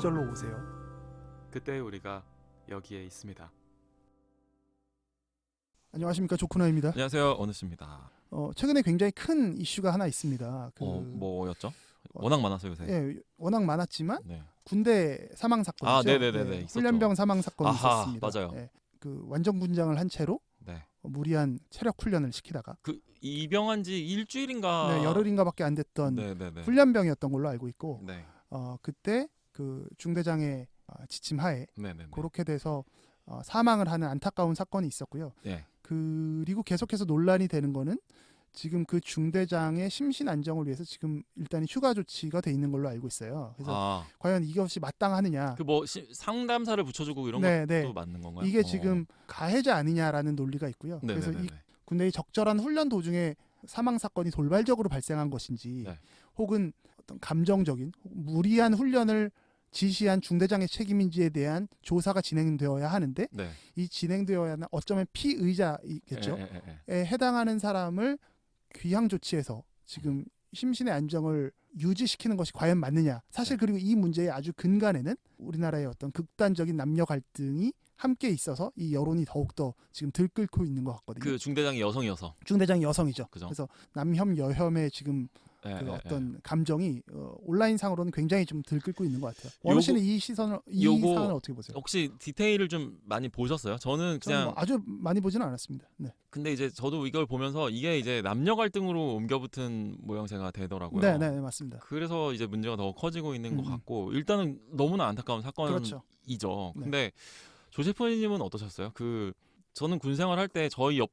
시절로 오세요. 그때 우리가 여기에 있습니다. 안녕하십니까 조쿠나입니다. 안녕하세요, 어느씨입니다. 어, 최근에 굉장히 큰 이슈가 하나 있습니다. 그, 어, 뭐였죠? 워낙 많아서 요새. 예, 워낙 많았지만 네. 군대 사망 사건이죠. 아, 네네네네, 예, 있었죠. 훈련병 사망 사건이 아하, 있었습니다. 맞아요. 예, 그 완전 군장을 한 채로 네. 무리한 체력 훈련을 시키다가 그 입영한 지 일주일인가. 네, 열흘인가밖에 안 됐던 아. 네네네. 훈련병이었던 걸로 알고 있고 네. 어, 그때 그 중대장의 어, 지침 하에 네네네. 그렇게 돼서 어, 사망을 하는 안타까운 사건이 있었고요. 네. 그리고 계속해서 논란이 되는 거는 지금 그 중대장의 심신 안정을 위해서 지금 일단 휴가 조치가 돼 있는 걸로 알고 있어요. 그래서 아, 과연 이것이 마땅하느냐? 그 뭐 상담사를 붙여주고 이런 네, 것도 네. 맞는 건가요? 이게 어. 지금 가해자 아니냐라는 논리가 있고요. 그래서 네네네. 이 군대의 적절한 훈련 도중에 사망 사건이 돌발적으로 발생한 것인지 네. 혹은 어떤 감정적인 무리한 훈련을 지시한 중대장의 책임인지에 대한 조사가 진행되어야 하는데 네. 이 진행되어야 하는 어쩌면 피의자이겠죠. 예, 예, 예, 예. 에 해당하는 사람을 귀향 조치해서 지금 심신의 안정을 유지시키는 것이 과연 맞느냐. 사실 네. 그리고 이 문제의 아주 근간에는 우리나라의 어떤 극단적인 남녀 갈등이 함께 있어서 이 여론이 더욱더 지금 들끓고 있는 것 같거든요. 그 중대장이 여성이어서. 중대장이 여성이죠. 그죠. 그래서 남혐 여혐의 지금 예, 그 예, 예. 어떤 감정이 어, 온라인 상으로는 굉장히 좀 들끓고 있는 것 같아요. 원우 씨는 이 시선을 이 요거- 사안을 어떻게 보세요? 혹시 디테일을 좀 많이 보셨어요? 저는 저는 그냥 뭐 아주 많이 보지는 않았습니다. 네. 근데 이제 저도 이걸 보면서 이게 이제 남녀 갈등으로 옮겨붙은 모양새가 되더라고요. 네, 네, 네, 맞습니다. 그래서 이제 문제가 더 커지고 있는 것 음. 같고 일단은 너무나 안타까운 사건이죠. 그렇죠. 네. 근데 조세프님은 어떠셨어요? 그 저는 군 생활할 때 저희 옆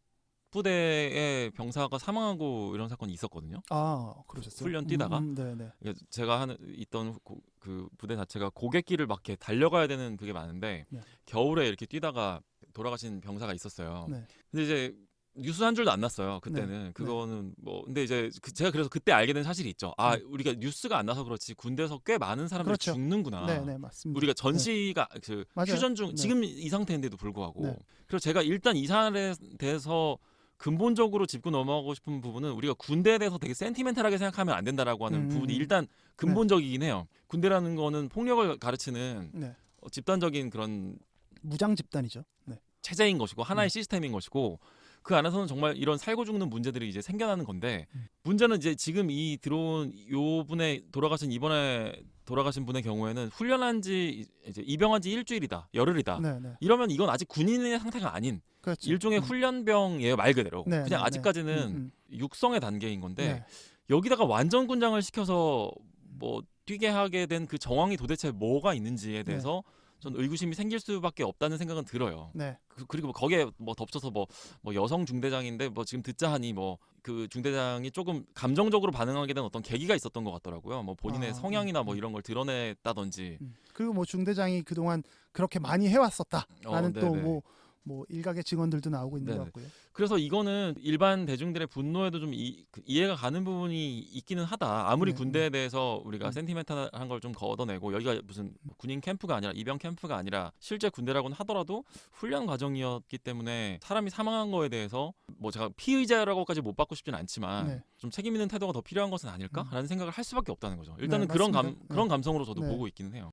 부대의 병사가 사망하고 이런 사건이 있었거든요. 아, 그러셨어요. 훈련 뛰다가? 음, 음, 네, 네. 이게 제가 하는 있던 고- 그 부대 자체가 고갯길을 막 이렇게 달려가야 되는 그게 많은데 네. 겨울에 이렇게 뛰다가 돌아가신 병사가 있었어요. 네. 근데 이제 뉴스 한 줄도 안 났어요. 그때는 그거는 뭐 근데 이제 그- 제가 그래서 그때 알게 된 사실이 있죠. 아 음. 우리가 뉴스가 안 나서 그렇지 군대에서 꽤 많은 사람들이 그렇죠. 죽는구나. 네, 네, 맞습니다. 우리가 전시가 그 맞아요. 휴전 중 네. 지금 이 상태인데도 불구하고 네. 그래서 제가 일단 이 사안에 대해서 근본적으로 짚고 넘어가고 싶은 부분은 우리가 군대에 대해서 되게 센티멘탈하게 생각하면 안 된다라고 하는 음, 부분이 음. 일단 근본적이긴 해요. 군대라는 거는 폭력을 가르치는 네. 어, 집단적인 그런 무장 집단이죠. 네. 체제인 것이고 하나의 음. 시스템인 것이고 그 안에서는 정말 이런 살고 죽는 문제들이 이제 생겨나는 건데 음. 문제는 이제 지금 이 들어온 요 분의 돌아가신 이번에 돌아가신 분의 경우에는 훈련한 지 이제 입영한 지 일주일이다 열흘이다 네, 네. 이러면 이건 아직 군인의 상태가 아닌 그렇죠. 일종의 음. 훈련병이에요 말 그대로 네, 그냥 네, 네. 아직까지는 음, 음. 육성의 단계인 건데 네. 여기다가 완전 군장을 시켜서 뭐 뛰게 하게 된 그 정황이 도대체 뭐가 있는지에 대해서 전 의구심이 생길 수밖에 없다는 생각은 들어요. 네. 그- 그리고 뭐 거기에 뭐 덧붙여서 뭐, 뭐 여성 중대장인데 뭐 지금 듣자 하니 뭐 그 중대장이 조금 감정적으로 반응하게 된 어떤 계기가 있었던 것 같더라고요. 뭐 본인의 아, 성향이나 음, 뭐 음. 이런 걸 드러냈다든지. 음. 그리고 뭐 중대장이 그동안 그렇게 많이 해왔었다라는 어, 또 네네. 뭐 뭐 일각의 증언들도 나오고 있는 네네. 것 같고요. 그래서 이거는 일반 대중들의 분노에도 좀 이, 그 이해가 가는 부분이 있기는 하다. 아무리 네, 군대에 대해서 우리가 음. 센티멘탈한 걸 좀 걷어내고 여기가 무슨 군인 캠프가 아니라 입영 캠프가 아니라 실제 군대라고는 하더라도 훈련 과정이었기 때문에 사람이 사망한 거에 대해서 뭐 제가 피의자라고까지 못 받고 싶진 않지만 네. 좀 책임 있는 태도가 더 필요한 것은 아닐까라는 생각을 할 수밖에 없다는 거죠. 일단은 네, 그런 감. 그런 네. 감성으로 저도 네. 보고 있기는 해요.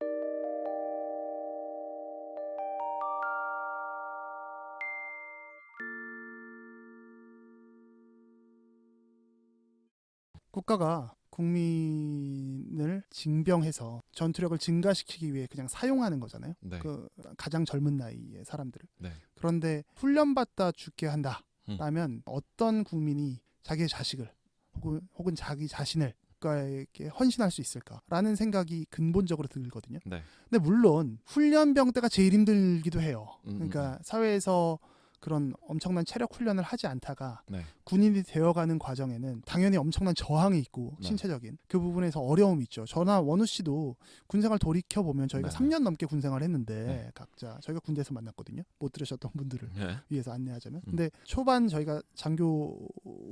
국가가 국민을 징병해서 전투력을 증가시키기 위해 그냥 사용하는 거잖아요. 네. 그 가장 젊은 나이의 사람들을. 네. 그런데 훈련받다 죽게 한다라면 음. 어떤 국민이 자기의 자식을 혹은, 혹은 자기 자신을 국가에게 헌신할 수 있을까라는 생각이 근본적으로 들거든요. 네. 근데 물론 훈련병 때가 제일 힘들기도 해요. 음, 그러니까 사회에서 그런 엄청난 체력 훈련을 하지 않다가 네. 군인이 되어가는 과정에는 당연히 엄청난 저항이 있고 네. 신체적인 그 부분에서 어려움이 있죠. 저나 원우 씨도 군생활 돌이켜 보면 저희가 네. 3년 넘게 군생활 했는데 네. 각자 저희가 군대에서 만났거든요. 못 들으셨던 분들을 네. 위해서 안내하자면. 음. 근데 초반 저희가 장교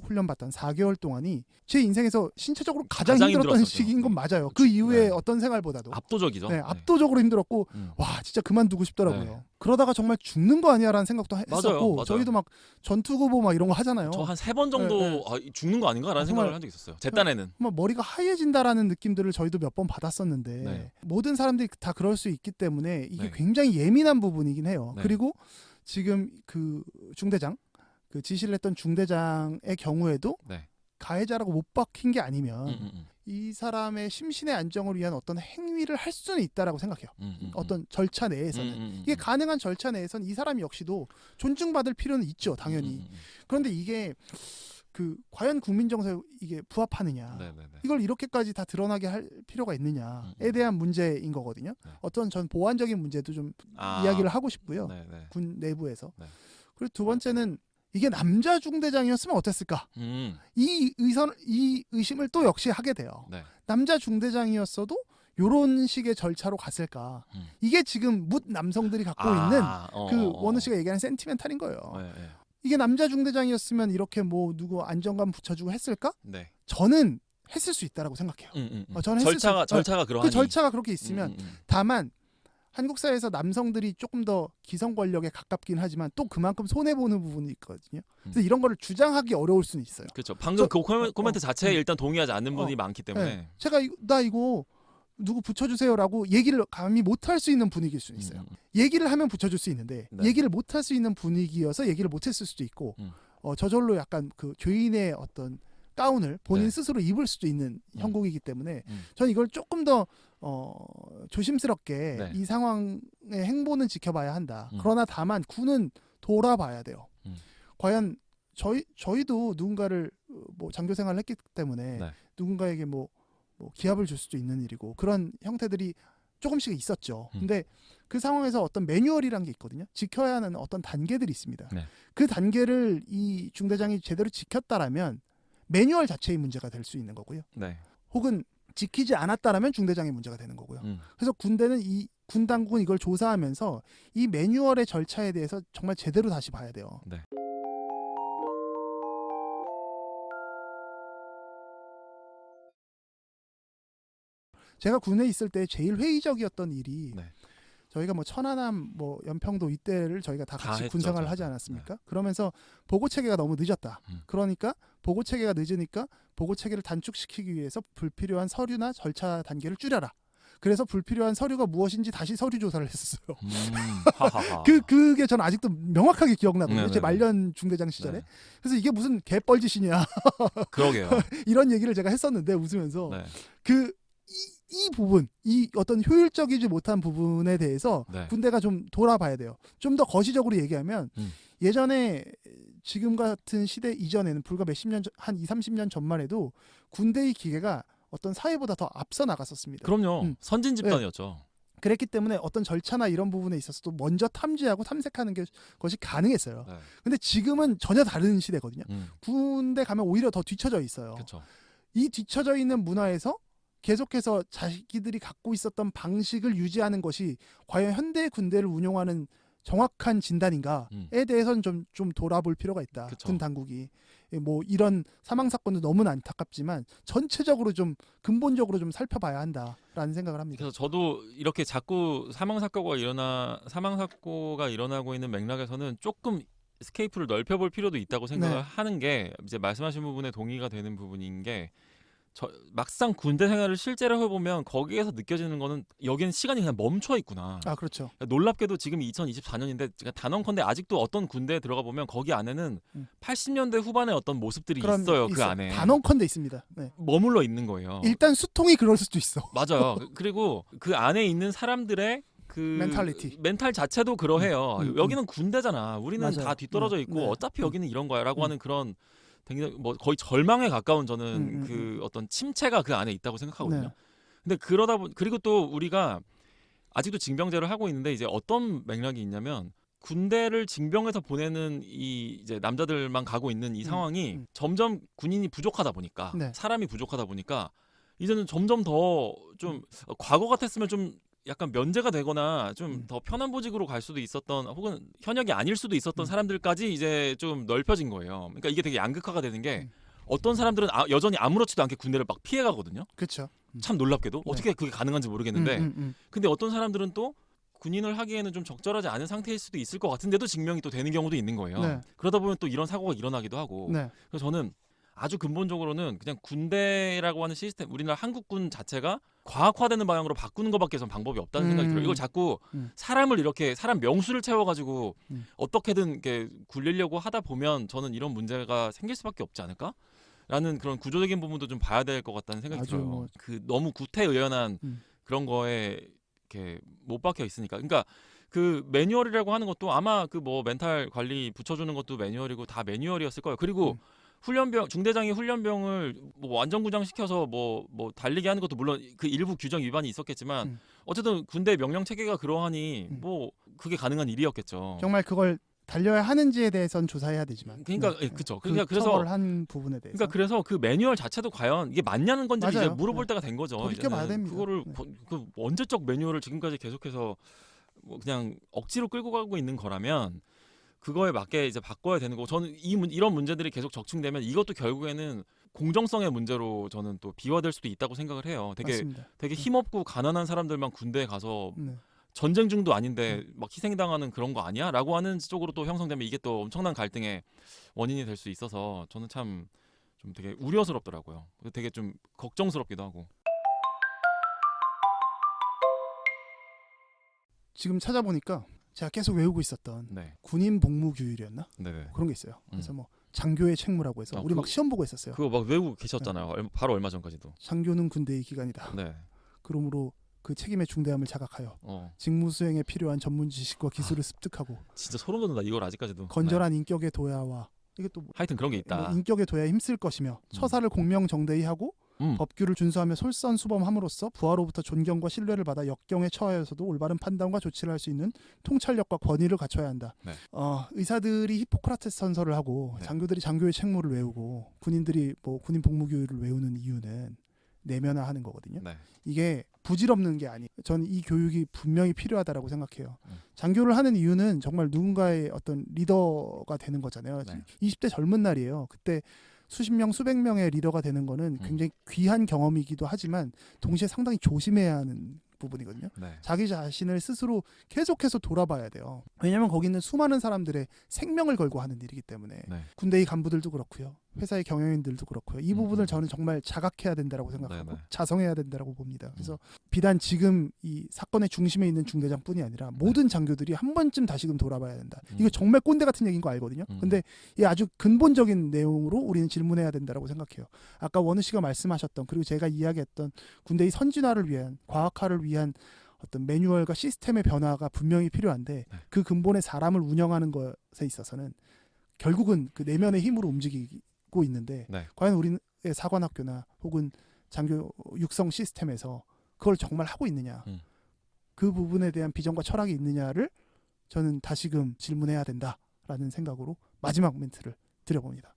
훈련 받던 4개월 동안이 제 인생에서 신체적으로 가장, 가장 힘들었던 힘들었었죠. 시기인 건 음. 맞아요. 그 이후에 네. 어떤 생활보다도 압도적이죠. 네, 압도적으로 힘들었고 음. 와 진짜 그만두고 싶더라고요. 네. 그러다가 정말 죽는 거 아니야라는 생각도 맞아요, 했었고 맞아요. 저희도 막 전투 구보 막 이런 거 하잖아요. 저한 세 번 정도 네, 네. 아, 죽는 거 아닌가라는 아, 생각을 정말- 한 적이 있었어요. 제 딴에는. 뭐 머리가 하얘진다라는 느낌들을 저희도 몇 번 받았었는데 네. 모든 사람들이 다 그럴 수 있기 때문에 이게 네. 굉장히 예민한 부분이긴 해요. 네. 그리고 지금 그 중대장 그 지시를 했던 중대장의 경우에도 네. 가해자라고 못 박힌 게 아니면 음, 음, 음. 이 사람의 심신의 안정을 위한 어떤 행위를 할 수는 있다라고 생각해요. 음, 음, 음. 어떤 절차 내에서는 음, 음, 음, 이게 음. 가능한 절차 내에서는 이 사람 역시도 존중받을 필요는 있죠, 당연히. 음, 음, 음. 그런데 이게 그 과연 국민 정서에 이게 부합하느냐? 네, 네, 네. 이걸 이렇게까지 다 드러나게 할 필요가 음, 있느냐에 음. 대한 문제인 거거든요. 네. 어떤 전 보완적인 문제도 좀 아, 이야기를 하고 싶고요. 네, 네. 군 내부에서. 네. 그리고 두 번째는 이게 남자 중대장이었으면 어땠을까? 음, 이 의선 이 의심을 또 역시 하게 돼요. 네. 남자 중대장이었어도 요런 식의 절차로 갔을까? 음. 이게 지금 묻 남성들이 갖고 아, 있는 어, 그 어, 어. 원우 씨가 얘기하는 센티멘탈인 거예요. 네, 네. 이게 남자 중대장이었으면 이렇게 뭐 누구 안정감 붙여주고 했을까? 네. 저는 했을 수 있다라고 생각해요. 음, 음, 음. 어, 저는 했을 절차가 수- 어, 절차가 그러하니. 그 절차가 그렇게 있으면 음, 음, 음. 다만 한국 사회에서 남성들이 조금 더 기성 권력에 가깝긴 하지만 또 그만큼 손해 보는 부분이 있거든요. 그래서 음. 이런 거를 주장하기 어려울 수는 있어요. 그렇죠. 방금 저- 그 코멘- 어, 코멘트 어, 자체에 음. 일단 동의하지 않는 분이 어, 많기 때문에. 네. 제가 이- 나 이거 누구 붙여주세요라고 얘기를 감히 못 할 수 있는 분위기일 수는 있어요. 음, 음, 얘기를 하면 붙여줄 수 있는데 네. 얘기를 못 할 수 있는 분위기여서 얘기를 못 했을 수도 있고 음. 어, 저절로 약간 그 죄인의 어떤 가운을 본인 네. 스스로 입을 수도 있는 음. 형국이기 때문에 음. 저는 이걸 조금 더 어, 조심스럽게 네. 이 상황의 행보는 지켜봐야 한다. 음. 그러나 다만 군은 돌아봐야 돼요. 음. 과연 저희 저희도 누군가를 어, 뭐 장교 생활을 했기 때문에 네. 누군가에게 뭐, 뭐 기합을 줄 수도 있는 일이고 그런 형태들이 조금씩 있었죠. 음. 근데 그 상황에서 어떤 매뉴얼이란 게 있거든요. 지켜야 하는 어떤 단계들이 있습니다. 네. 그 단계를 이 중대장이 제대로 지켰다라면 매뉴얼 자체의 문제가 될 수 있는 거고요. 네. 혹은 지키지 않았다라면 중대장의 문제가 되는 거고요. 음. 그래서 군대는 이 군 당국은 이걸 조사하면서 이 매뉴얼의 절차에 대해서 정말 제대로 다시 봐야 돼요. 네. 제가 군에 있을 때 제일 회의적이었던 일이 네. 저희가 뭐 천안함 뭐 연평도 이때를 저희가 다다 같이 군생활을 저. 하지 않았습니까? 그러면서 보고 체계가 너무 늦었다. 음. 그러니까 보고 체계가 늦으니까 보고 체계를 단축시키기 위해서 불필요한 서류나 절차 단계를 줄여라. 그래서 불필요한 서류가 무엇인지 다시 서류 조사를 했었어요. 음. 그 그게 저는 아직도 명확하게 기억나거든요. 네네네. 제 말년 중대장 시절에. 네. 그래서 이게 무슨 개뻘짓이냐 그러게요. 이런 얘기를 제가 했었는데 웃으면서 네. 그 이 부분, 이 어떤 효율적이지 못한 부분에 대해서 네. 군대가 좀 돌아봐야 돼요. 좀 더 거시적으로 얘기하면 음. 예전에 지금 같은 시대 이전에는 불과 몇십 년, 전- 한 2, 30년 전만 해도 군대의 기계가 어떤 사회보다 더 앞서 나갔었습니다. 그럼요. 음. 선진 집단이었죠. 그랬기 때문에 어떤 절차나 이런 부분에 있어서도 먼저 탐지하고 탐색하는 게, 것이 가능했어요. 네. 근데 지금은 전혀 다른 시대거든요. 음. 군대 가면 오히려 더 뒤처져 있어요. 그렇죠. 이 뒤처져 있는 문화에서 계속해서 자기들이 갖고 있었던 방식을 유지하는 것이 과연 현대 군대를 운용하는 정확한 진단인가에 음. 대해서는 좀, 좀 돌아볼 필요가 있다. 그쵸. 군 당국이. 예, 뭐 이런 사망 사건도 너무나 안타깝지만 전체적으로 좀 근본적으로 좀 살펴봐야 한다라는 생각을 합니다. 그래서 저도 이렇게 자꾸 사망 사고가 일어나 사망 사고가 일어나고 있는 맥락에서는 조금 스케이프를 넓혀볼 필요도 있다고 생각을 네. 하는 게 이제 말씀하신 부분에 동의가 되는 부분인 게 저, 막상 군대 생활을 실제로 해보면 거기에서 느껴지는 거는 여기는 시간이 그냥 멈춰 있구나. 아 그렇죠. 그러니까 놀랍게도 지금 2024년인데 단언컨대 아직도 어떤 군대에 들어가 보면 거기 안에는 음. 80년대 후반의 어떤 모습들이 그런 있어요 그 있어요. 안에 단언컨대 있습니다. 네. 머물러 있는 거예요. 일단 수통이 그럴 수도 있어. 맞아요. 그- 그리고 그 안에 있는 사람들의 그 멘탈리티. 멘탈 자체도 그러해요. 음, 음, 여기는 군대잖아. 우리는 맞아요. 다 뒤떨어져 네, 있고 네. 어차피 음. 여기는 이런 거야라고 음. 하는 그런 굉장히 뭐 거의 절망에 가까운 저는 음, 음, 그 어떤 침체가 그 안에 있다고 생각하거든요. 네. 근데 그러다 보 그리고 또 우리가 아직도 징병제를 하고 있는데 이제 어떤 맥락이 있냐면 군대를 징병해서 보내는 이 이제 남자들만 가고 있는 이 음, 상황이 음. 점점 군인이 부족하다 보니까 네. 사람이 부족하다 보니까 이제는 점점 더좀 음. 과거 같았으면 좀 약간 면제가 되거나 좀 음. 더 편한 보직으로 갈 수도 있었던 혹은 현역이 아닐 수도 있었던 음. 사람들까지 이제 좀 넓혀진 거예요. 그러니까 이게 되게 양극화가 되는 게 음. 어떤 사람들은 아, 여전히 아무렇지도 않게 군대를 막 피해 가거든요. 그렇죠. 참 놀랍게도 네. 어떻게 그게 가능한지 모르겠는데 음, 음, 음. 근데 어떤 사람들은 또 군인을 하기에는 좀 적절하지 않은 상태일 수도 있을 것 같은데도 증명이 또 되는 경우도 있는 거예요. 네. 그러다 보면 또 이런 사고가 일어나기도 하고. 네. 그래서 저는 아주 근본적으로는 그냥 군대라고 하는 시스템, 우리나라 한국군 자체가 과학화되는 방향으로 바꾸는 것밖에 선 방법이 없다는 생각이 음. 들어요. 이걸 자꾸 음. 사람을 이렇게 사람 명수를 채워가지고 음. 어떻게든 이렇게 굴리려고 하다 보면 저는 이런 문제가 생길 수밖에 없지 않을까? 라는 그런 구조적인 부분도 좀 봐야 될 것 같다는 생각이 아주 들어요. 뭐- 그 너무 구태의연한 음. 그런 거에 이렇게 못 박혀 있으니까. 그러니까 그 매뉴얼이라고 하는 것도 아마 그 뭐 멘탈 관리 붙여주는 것도 매뉴얼이고 다 매뉴얼이었을 거예요. 그리고 음. 훈련병 중대장이 훈련병을 뭐 완전 구장 시켜서 뭐 뭐 달리게 하는 것도 물론 그 일부 규정 위반이 있었겠지만 음. 어쨌든 군대 명령 체계가 그러하니 음. 뭐 그게 가능한 일이었겠죠. 정말 그걸 달려야 하는지에 대해선 조사해야 되지만. 그러니까 네. 예, 그쵸. 그 그러니까 그래서 처벌을 한 부분에 대해서. 그러니까 그래서 그 매뉴얼 자체도 과연 이게 맞냐는 건지 이제 맞아요. 물어볼 네. 때가 된 거죠. 돌이켜봐야. 됩니다. 그거를 네. 보- 그 언제적 매뉴얼을 지금까지 계속해서 뭐 그냥 억지로 끌고 가고 있는 거라면 그거에 맞게 이제 바꿔야 되는 거고 저는 이 문, 이런 문제들이 계속 적중되면 이것도 결국에는 공정성의 문제로 저는 또 비화될 수도 있다고 생각을 해요. 되게 맞습니다. 되게 힘없고 가난한 사람들만 군대에 가서 네. 전쟁 중도 아닌데 막 희생당하는 그런 거 아니야?라고 하는 쪽으로 또 형성되면 이게 또 엄청난 갈등의 원인이 될 수 있어서 저는 참 좀 되게 우려스럽더라고요. 되게 좀 걱정스럽기도 하고. 지금 찾아보니까 제가 계속 외우고 있었던 네, 군인 복무 규율이었나 네, 네. 그런 게 있어요. 그래서 음. 뭐 장교의 책무라고 해서 아, 우리 막 그거- 시험 보고 있었어요. 그거 막 외우고 계셨잖아요. 얼마- 바로 얼마 전까지도. 장교는 군대의 기관이다. 네, 그러므로 그 책임의 중대함을 자각하여 어, 직무 수행에 필요한 전문 지식과 기술을 습득하고 진짜 소름 돋는다. 이걸 아직까지도. 네. 건전한 인격의 도야와 이게 또 뭐- 하여튼 그런 게 있다. 뭐 인격의 도야에 힘쓸 것이며 처사를 공명정대히 하고 음. 법규를 준수하며 솔선수범함으로써 부하로부터 존경과 신뢰를 받아 역경에 처하여서도 올바른 판단과 조치를 할 수 있는 통찰력과 권위를 갖춰야 한다. 네. 어, 의사들이 히포크라테스 선서를 하고 네. 장교들이 장교의 책무를 외우고 군인들이 뭐 군인 복무교육을 외우는 이유는 내면화하는 거거든요. 네, 이게 부질없는 게 아니에요. 저는 이 교육이 분명히 필요하다라고 생각해요. 음. 장교를 하는 이유는 정말 누군가의 어떤 리더가 되는 거잖아요. 네. 20대 젊은 날이에요. 그때 수십 명, 수백 명의 리더가 되는 거는 음. 굉장히 귀한 경험이기도 하지만 동시에 상당히 조심해야 하는 부분이거든요. 네, 자기 자신을 스스로 계속해서 돌아봐야 돼요. 왜냐하면 거기는 수많은 사람들의 생명을 걸고 하는 일이기 때문에 네. 군대의 간부들도 그렇고요. 회사의 경영인들도 그렇고요. 이 음, 부분을 음. 저는 정말 자각해야 된다고 생각하고 네, 네. 자성해야 된다고 봅니다. 그래서 비단 지금 이 사건의 중심에 있는 중대장뿐이 아니라 모든 장교들이 한 번쯤 다시금 돌아봐야 된다. 음. 이거 정말 꼰대 같은 얘기인 거 알거든요. 음. 근데 이 아주 근본적인 내용으로 우리는 질문해야 된다고 생각해요. 아까 원우 씨가 말씀하셨던 그리고 제가 이야기했던 군대의 선진화를 위한 과학화를 위한 어떤 매뉴얼과 시스템의 변화가 분명히 필요한데 네. 그 근본의 사람을 운영하는 것에 있어서는 결국은 그 내면의 힘으로 움직이 고 있는데 네. 과연 우리의 사관학교나 혹은 장교 육성 시스템에서 그걸 정말 하고 있느냐 음. 그 부분에 대한 비전과 철학이 있느냐를 저는 다시금 질문해야 된다라는 생각으로 마지막 멘트를 드려봅니다.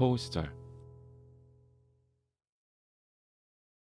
호우 시절.